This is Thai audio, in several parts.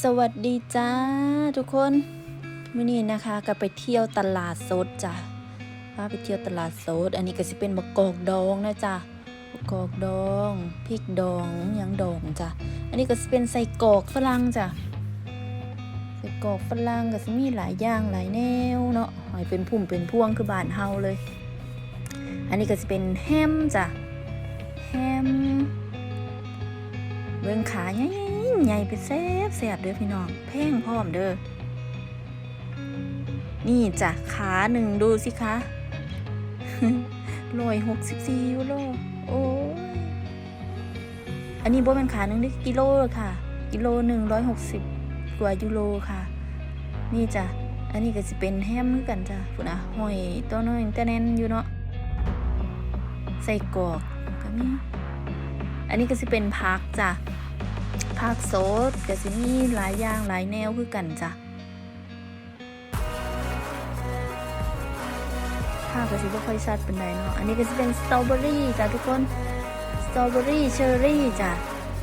สวัสดีจ้าทุกคนมื่อนี้นะคะก็ไปเที่ยวตลาดสดจ้ะพาไปเที่ยวตลาดสด อันนี้ก็สิเป็นมะกอกดองนะจ้ะมะกอกดองพริกดองยังดองจ้ะอันนี้ก็สิเป็นใส่กอกฝรั่งจ้ะใส่กอกฝรั่งก็สิมีหลายอย่างหลายแนวเนาะหอยเป็นพุ่มเป็นพวงคือบ้านเฮาเลย อันนี้ก็สิเป็นแฮมจ้ะแฮม เบิ่งขาใหญ่ใหญ่ไปแซ่บแซ่บเด้อพี่น้องแพงพร้อมเด้อนี่จ้ะขาหนึ่งดูสิคะร้อยหกสิบสี่ยูโรโอ้ยอันนี้บ่เป็นขาหนึ่งนี่กิโลค่ะ กิโลหนึ่งร้อยหกสิบกว่ายูโรค่ะ นี่จ้ะอันนี้ก็จะเป็นแฮมคือกันจ้ะพุ่นอะหอยตัวน้อยแต่แน่นอยู่เนาะใส่กรอกก็มี อันนี้ก็จะเป็นพักจ้ะพักโซดก็จะมีหลายอย่างหลายแนวคือกันจ้ะภาพก็สิบ่ค่อยชัดเป็นไดเนาะ อันนี้ก็จะเป็นสตรอเบอรี่จ้ะทุกคน สตรอเบอรี่เชอร์รี่จ้ะ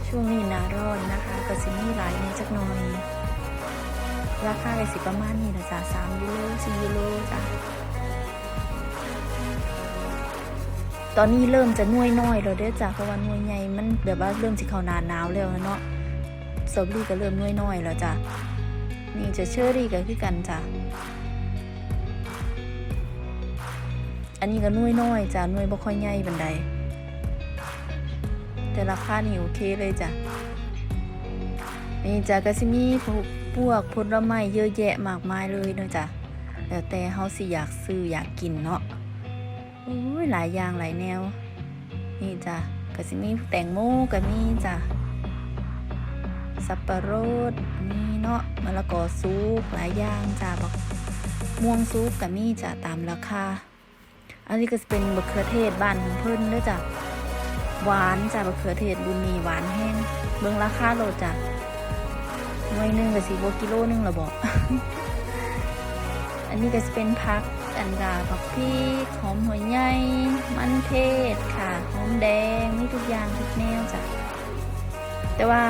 ช่วงนี้หนาร้อนนะคะ ก็สิมีหลายแนวจักหน่อย ราคาก็สิประมาณนี้นะจ้ะ3ยูโร4ยูโรจ้ะ ตอนนี้เริ่มจะน่วยน้อยแล้วเด้อจ้ะเพราะว่าน่วยใหญ่มันแบบว่าเริ่มสิเขานาหนาวแล้วเนาะสตรอเบอรี่ก็เริ่มน่วยน้อยแล้วจ้ะนี่จะเชอรี่ก็คือกันจ้ะอันนี้ก็น่วยน้อยจ้ะน่วยบ่ค่อยใหญ่บันไดแต่ราคานี่โอเคเลยจ้ะนี่จ้ะก็สิมีพวกผลไม้เยอะแยะมากมายเลยเนาะจ้ะแล้วแต่เฮาสิอยากซื้ออยากกินเนาะ อ้ยหลายอย่างหลายแนว นี่จ้ะก็สิมีแตงโมก็มีจ้ะสับปะรดมีเนาะมะละกอซุกหลายอย่างจ้ะบักม่วงซุกก็มีจ้ะตามราคาอันนี้ก็จะเป็นบะเขือเทศบ้านของเพิ่นเด้วยจ้ะหวานจ้ะบะเขือเทศบุญมีหวานแห้งเบิ่งราคาโลดจ้ะหน่วยนึงก็สิบ่กิโลนึงละบอก อันนี้ก็จะเป็นพัก อันดาผักพริกหอมหัวใหญ่มันเทศค่ะหอมแดงนี่ทุกอย่างทุกแนวจ้ะแต่ว่า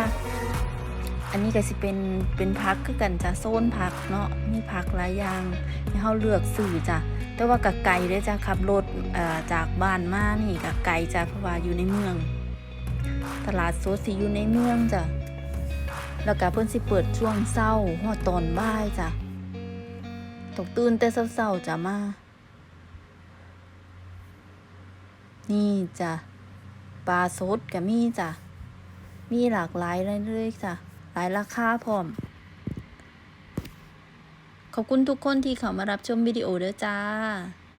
อันนี้ก็สิเป็นเป็นพักคือกันจ้ะโซนพักเนาะมีพักหลายอย่างให้เฮาเลือกซื้อจ้ะแต่ว่ากะไก่เด้อจ้ะขับรถจากบ้านมานี่กะไก่จ้ะเพราะว่าอยู่ในเมือง ตลาดโซสิอยู่ในเมืองจ้ะแล้วก็เพิ่นสิเปิดช่วงเช้าฮอดตอนบ่ายจ้ะ ตกตื่นแต่เศร้าๆจะมา นี่จ้ะปลาสดกับมีจ้ะ มีหลากหลายเลยจ้ะ หลายราคาพร้อม ขอบคุณทุกคนที่เข้ามารับชมวิดีโอเด้อจ้า